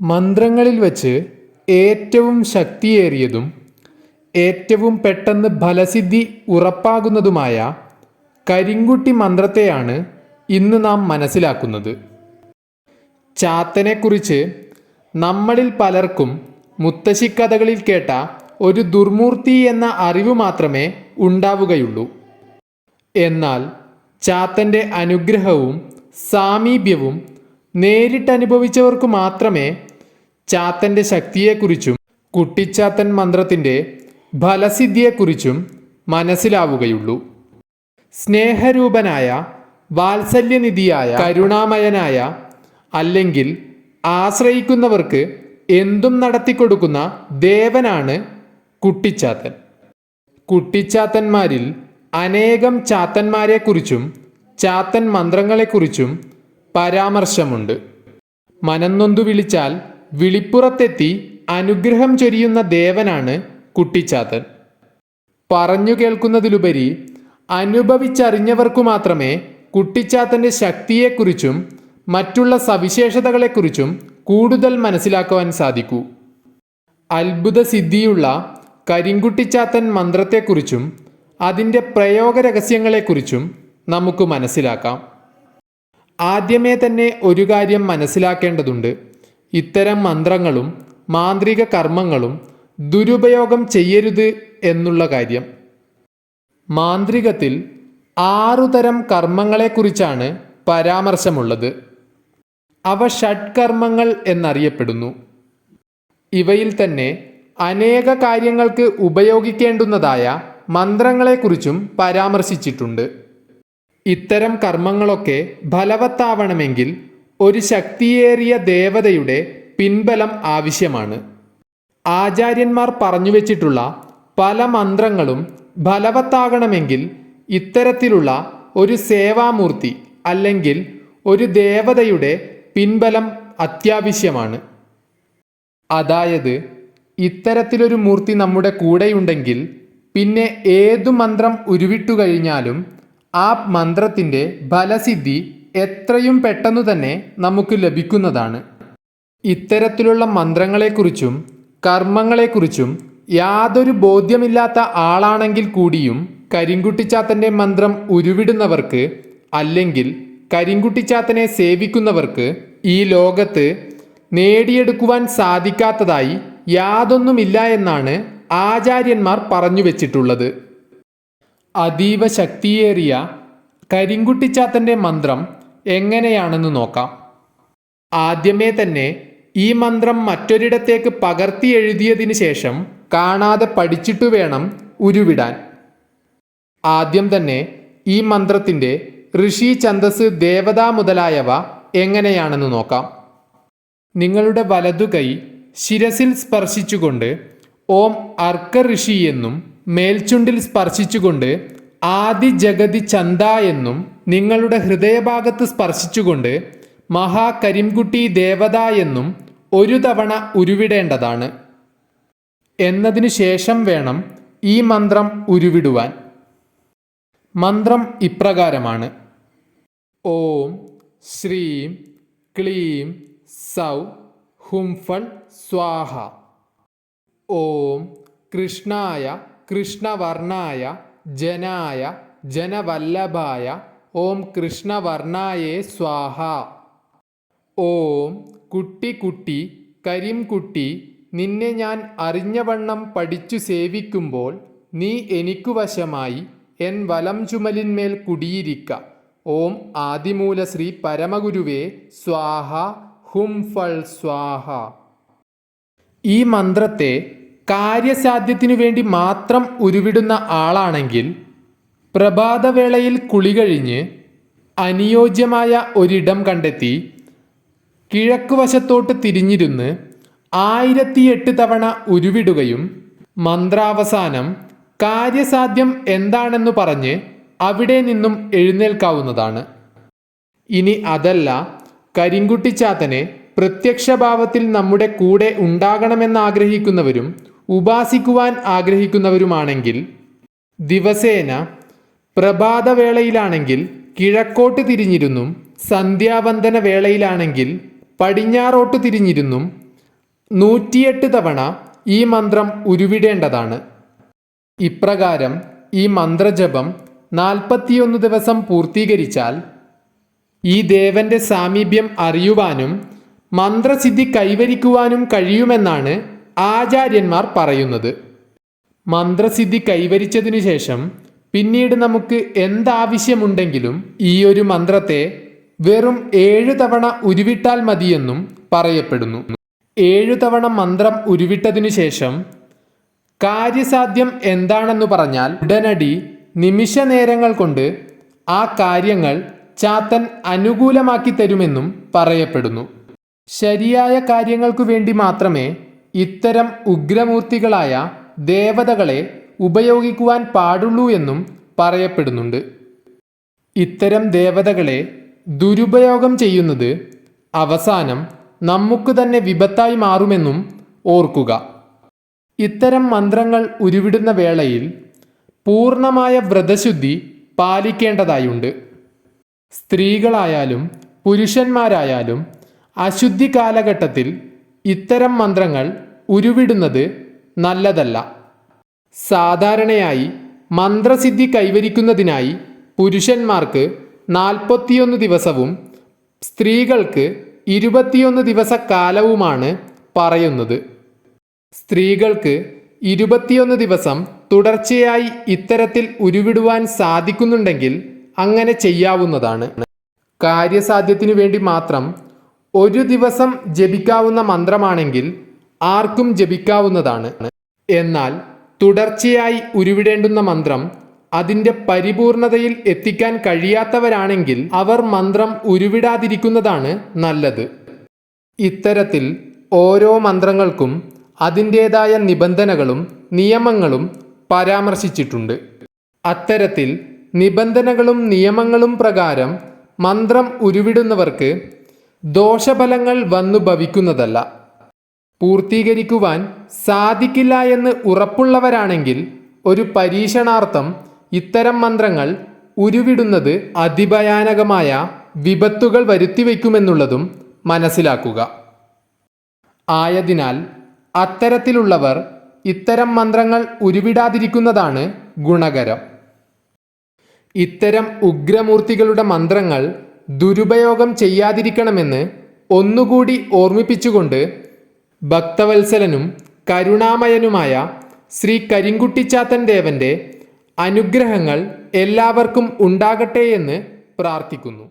മന്ത്രങ്ങളിൽ വച്ച് ഏറ്റവും ശക്തിയേറിയതും ഏറ്റവും പെട്ടെന്ന് ഫലസിദ്ധി ഉറപ്പാകുന്നതുമായ കരിങ്കുട്ടി മന്ത്രത്തെയാണ് ഇന്ന് നാം മനസ്സിലാക്കുന്നത്. ചാത്തനെക്കുറിച്ച് നമ്മളിൽ പലർക്കും മുത്തശ്ശിക്കഥകളിൽ കേട്ട ഒരു ദുർമൂർത്തി എന്ന അറിവ് മാത്രമേ ഉണ്ടാവുകയുള്ളൂ. എന്നാൽ ചാത്തന്റെ അനുഗ്രഹവും സാമീപ്യവും നേരിട്ടനുഭവിച്ചവർക്ക് മാത്രമേ ചാത്തന്റെ ശക്തിയെക്കുറിച്ചും കുട്ടിച്ചാത്തൻ മന്ത്രത്തിന്റെ ഫലസിദ്ധിയെക്കുറിച്ചും മനസ്സിലാവുകയുള്ളൂ. സ്നേഹരൂപനായ വാത്സല്യനിധിയായ കരുണാമയനായ അല്ലെങ്കിൽ ആശ്രയിക്കുന്നവർക്ക് എന്തും നടത്തിക്കൊടുക്കുന്ന ദേവനാണ് കുട്ടിച്ചാത്തൻ. കുട്ടിച്ചാത്തന്മാരിൽ അനേകം ചാത്തന്മാരെക്കുറിച്ചും ചാത്തൻ മന്ത്രങ്ങളെക്കുറിച്ചും പരാമർശമുണ്ട്. മനന്നൊന്തു വിളിച്ചാൽ വിളിപ്പുറത്തെത്തി അനുഗ്രഹം ചൊരിയുന്ന ദേവനാണ് കുട്ടിച്ചാത്തൻ. പറഞ്ഞു കേൾക്കുന്നതിലുപരി അനുഭവിച്ചറിഞ്ഞവർക്കു മാത്രമേ കുട്ടിച്ചാത്തന്റെ ശക്തിയെക്കുറിച്ചും മറ്റുള്ള സവിശേഷതകളെക്കുറിച്ചും കൂടുതൽ മനസ്സിലാക്കുവാൻ സാധിക്കൂ. അത്ഭുത സിദ്ധിയുള്ള കരിങ്കുട്ടിച്ചാത്തൻ മന്ത്രത്തെക്കുറിച്ചും അതിന്റെ പ്രയോഗ രഹസ്യങ്ങളെക്കുറിച്ചും നമുക്ക് മനസ്സിലാക്കാം. ആദ്യമേ തന്നെ ഒരു കാര്യം മനസ്സിലാക്കേണ്ടതുണ്ട്. ഇത്തരം മന്ത്രങ്ങളും മാന്ത്രിക കർമ്മങ്ങളും ദുരുപയോഗം ചെയ്യരുത് എന്നുള്ള കാര്യം. മാന്ത്രികത്തിൽ ആറുതരം കർമ്മങ്ങളെക്കുറിച്ചാണ് പരാമർശമുള്ളത്. അവ ഷഡ്കർമ്മങ്ങൾ എന്നറിയപ്പെടുന്നു. ഇവയിൽ തന്നെ അനേക കാര്യങ്ങൾക്ക് ഉപയോഗിക്കേണ്ടുന്നതായ മന്ത്രങ്ങളെക്കുറിച്ചും പരാമർശിച്ചിട്ടുണ്ട്. ഇത്തരം കർമ്മങ്ങളൊക്കെ ഫലവത്താവണമെങ്കിൽ ഒരു ശക്തിയേറിയ ദേവതയുടെ പിൻബലം ആവശ്യമാണ്. ആചാര്യന്മാർ പറഞ്ഞു വച്ചിട്ടുള്ള പല മന്ത്രങ്ങളും ഫലവത്താകണമെങ്കിൽ ഇത്തരത്തിലുള്ള ഒരു സേവാമൂർത്തി അല്ലെങ്കിൽ ഒരു ദേവതയുടെ പിൻബലം അത്യാവശ്യമാണ്. അതായത് ഇത്തരത്തിലൊരു മൂർത്തി നമ്മുടെ കൂടെയുണ്ടെങ്കിൽ പിന്നെ ഏതു മന്ത്രം ഉരുവിട്ടു കഴിഞ്ഞാലും ആ മന്ത്രത്തിന്റെ ഫലസിദ്ധി എത്രയും പെട്ടെന്നു തന്നെ നമുക്ക് ലഭിക്കുന്നതാണ്. ഇത്തരത്തിലുള്ള മന്ത്രങ്ങളെക്കുറിച്ചും കർമ്മങ്ങളെക്കുറിച്ചും യാതൊരു ബോധ്യമില്ലാത്ത ആളാണെങ്കിൽ കൂടിയും കരിങ്കുട്ടിച്ചാത്തന്റെ മന്ത്രം ഉരുവിടുന്നവർക്ക് അല്ലെങ്കിൽ കരിങ്കുട്ടിച്ചാത്തനെ സേവിക്കുന്നവർക്ക് ഈ ലോകത്ത് നേടിയെടുക്കുവാൻ സാധിക്കാത്തതായി യാതൊന്നുമില്ല എന്നാണ് ആചാര്യന്മാർ പറഞ്ഞു വച്ചിട്ടുള്ളത്. അതീവ ശക്തിയേറിയ കരിങ്കുട്ടിച്ചാത്തന്റെ മന്ത്രം എങ്ങനെയാണെന്ന് നോക്കാം. ആദ്യമേ തന്നെ ഈ മന്ത്രം മറ്റൊരിടത്തേക്ക് പകർത്തി എഴുതിയതിന് ശേഷം കാണാതെ പഠിച്ചിട്ടു വേണം ഉരുവിടാൻ. ആദ്യം തന്നെ ഈ മന്ത്രത്തിന്റെ ഋഷി ഛന്ദസ് ദേവത മുതലായവ എങ്ങനെയാണെന്ന് നോക്കാം. നിങ്ങളുടെ വലതു കൈ ശിരസിൽ സ്പർശിച്ചുകൊണ്ട് ഓം അർക്ക ഋഷി എന്നും മേൽചുണ്ടിൽ സ്പർശിച്ചുകൊണ്ട് ആദി ജഗതി ചന്ത എന്നും നിങ്ങളുടെ ഹൃദയഭാഗത്ത് സ്പർശിച്ചുകൊണ്ട് മഹാകരിംകുട്ടി ദേവത എന്നും ഒരു തവണ ഉരുവിടേണ്ടതാണ്. എന്നതിനു ശേഷം വേണം ഈ മന്ത്രം ഉരുവിടുവാൻ. മന്ത്രം ഇപ്രകാരമാണ്. ഓം ശ്രീം ക്ലീം സൗ ഹുംഫൾ സ്വാഹ. ഓം കൃഷ്ണായ കൃഷ്ണവർണായ ജനായ ജനവല്ലഭായ ഓം കൃഷ്ണവർണായേ സ്വാഹ. ഓം കുട്ടി കുട്ടി കരിംകുട്ടി നിന്നെ ഞാൻ അറിഞ്ഞവണ്ണം പഠിച്ചു സേവിക്കുമ്പോൾ നീ എനിക്കു വശമായി എൻ വലം ചുമലിന്മേൽ കുടിയിരിക്ക. ഓം ആദിമൂല ശ്രീ പരമഗുരുവേ സ്വാഹ ഹും ഫൾ സ്വാഹ. ഈ മന്ത്രത്തെ കാര്യസാധ്യത്തിനു വേണ്ടി മാത്രം ഉരുവിടുന്ന ആളാണെങ്കിൽ പ്രഭാതവേളയിൽ കുളി കഴിഞ്ഞ് അനുയോജ്യമായ ഒരിടം കണ്ടെത്തി കിഴക്കുവശത്തോട്ട് തിരിഞ്ഞിരുന്ന് ആയിരത്തിയെട്ട് തവണ ഉരുവിടുകയും മന്ത്രാവസാനം കാര്യസാധ്യം എന്താണെന്ന് പറഞ്ഞ് അവിടെ നിന്നും എഴുന്നേൽക്കാവുന്നതാണ്. ഇനി അതല്ല കരിങ്കുട്ടിച്ചാത്തനെ പ്രത്യക്ഷഭാവത്തിൽ നമ്മുടെ കൂടെ ഉണ്ടാകണമെന്നാഗ്രഹിക്കുന്നവരും ഉപാസിക്കുവാൻ ആഗ്രഹിക്കുന്നവരുമാണെങ്കിൽ ദിവസേന പ്രഭാതവേളയിലാണെങ്കിൽ കിഴക്കോട്ട് തിരിഞ്ഞിരുന്നും സന്ധ്യാവന്തന വേളയിലാണെങ്കിൽ പടിഞ്ഞാറോട്ട് തിരിഞ്ഞിരുന്നും നൂറ്റിയെട്ട് തവണ ഈ മന്ത്രം ഉരുവിടേണ്ടതാണ്. ഇപ്രകാരം ഈ മന്ത്രജപം നാൽപ്പത്തിയൊന്ന് ദിവസം പൂർത്തീകരിച്ചാൽ ഈ ദേവന്റെ സാമീപ്യം അറിയുവാനും മന്ത്രസിദ്ധി കൈവരിക്കുവാനും കഴിയുമെന്നാണ് ആചാര്യന്മാർ പറയുന്നത്. മന്ത്രസിദ്ധി കൈവരിച്ചതിനു ശേഷം പിന്നീട് നമുക്ക് എന്താവശ്യമുണ്ടെങ്കിലും ഈ ഒരു മന്ത്രത്തെ വെറും ഏഴു തവണ ഉരുവിട്ടാൽ മതിയെന്നും പറയപ്പെടുന്നു. ഏഴു തവണ മന്ത്രം ഉരുവിട്ടതിനു ശേഷം കാര്യസാധ്യം എന്താണെന്ന് പറഞ്ഞാൽ ഉടനടി നിമിഷ നേരങ്ങൾ കൊണ്ട് ആ കാര്യങ്ങൾ ചാത്തൻ അനുകൂലമാക്കി തരുമെന്നും പറയപ്പെടുന്നു. ശരിയായ കാര്യങ്ങൾക്കു വേണ്ടി മാത്രമേ ഇത്തരം ഉഗ്രമൂർത്തികളായ ദേവതകളെ ഉപയോഗിക്കുവാൻ പാടുള്ളൂ എന്നും പറയപ്പെടുന്നുണ്ട്. ഇത്തരം ദേവതകളെ ദുരുപയോഗം ചെയ്യുന്നത് അവസാനം നമുക്ക് തന്നെ വിപത്തായി മാറുമെന്നും ഓർക്കുക. ഇത്തരം മന്ത്രങ്ങൾ ഉരുവിടുന്ന വേളയിൽ പൂർണമായ വ്രതശുദ്ധി പാലിക്കേണ്ടതായുണ്ട്. സ്ത്രീകളായാലും പുരുഷന്മാരായാലും അശുദ്ധി കാലഘട്ടത്തിൽ ഇത്തരം മന്ത്രങ്ങൾ ഉരുവിടുന്നത് നല്ലതല്ല. സാധാരണയായി മന്ത്രസിദ്ധി കൈവരിക്കുന്നതിനായി പുരുഷന്മാർക്ക് നാൽപ്പത്തിയൊന്ന് ദിവസവും സ്ത്രീകൾക്ക് ഇരുപത്തിയൊന്ന് ദിവസ കാലവുമാണ് പറയുന്നത്. സ്ത്രീകൾക്ക് ഇരുപത്തിയൊന്ന് ദിവസം തുടർച്ചയായി ഇത്തരത്തിൽ ഉരുവിടുവാൻ സാധിക്കുന്നുണ്ടെങ്കിൽ അങ്ങനെ ചെയ്യാവുന്നതാണ്. കാര്യസാധ്യത്തിനു വേണ്ടി മാത്രം ഒരു ദിവസം ജപിക്കാവുന്ന മന്ത്രമാണെങ്കിൽ ആർക്കും ജപിക്കാവുന്നതാണ്. എന്നാൽ തുടർച്ചയായി ഉരുവിടേണ്ടുന്ന മന്ത്രം അതിന്റെ പരിപൂർണതയിൽ എത്തിക്കാൻ കഴിയാത്തവരാണെങ്കിൽ അവർ മന്ത്രം ഉരുവിടാതിരിക്കുന്നതാണ് നല്ലത്. ഇത്തരത്തിൽ ഓരോ മന്ത്രങ്ങൾക്കും അതിന്റേതായ നിബന്ധനകളും നിയമങ്ങളും പരാമർശിച്ചിട്ടുണ്ട്. അത്തരത്തിൽ നിബന്ധനകളും നിയമങ്ങളും പ്രകാരം മന്ത്രം ഉരുവിടുന്നവർക്ക് ദോഷഫലങ്ങൾ വന്നു ഭവിക്കുന്നതല്ല പൂർത്തീകരിക്കുവാൻ സാധിക്കില്ല എന്ന് ഉറപ്പുള്ളവരാണെങ്കിൽ ഒരു പരീക്ഷണാർത്ഥം ഇത്തരം മന്ത്രങ്ങൾ ഉരുവിടുന്നത് അതിഭയാനകമായ വിപത്തുകൾ വരുത്തിവെക്കുമെന്നുള്ളതും മനസ്സിലാക്കുക. ആയതിനാൽ അത്തരത്തിലുള്ളവർ ഇത്തരം മന്ത്രങ്ങൾ ഉരുവിടാതിരിക്കുന്നതാണ് ഗുണകരം. ഇത്തരം ഉഗ്രമൂർത്തികളുടെ മന്ത്രങ്ങൾ ദുരുപയോഗം ചെയ്യാതിരിക്കണമെന്ന് ഒന്നുകൂടി ഓർമ്മിപ്പിച്ചുകൊണ്ട് ഭക്തവത്സലനും കരുണാമയനുമായ ശ്രീ കരിങ്കുട്ടിച്ചാത്തൻ ദേവന്റെ അനുഗ്രഹങ്ങൾ എല്ലാവർക്കും ഉണ്ടാകട്ടെ എന്ന് പ്രാർത്ഥിക്കുന്നു.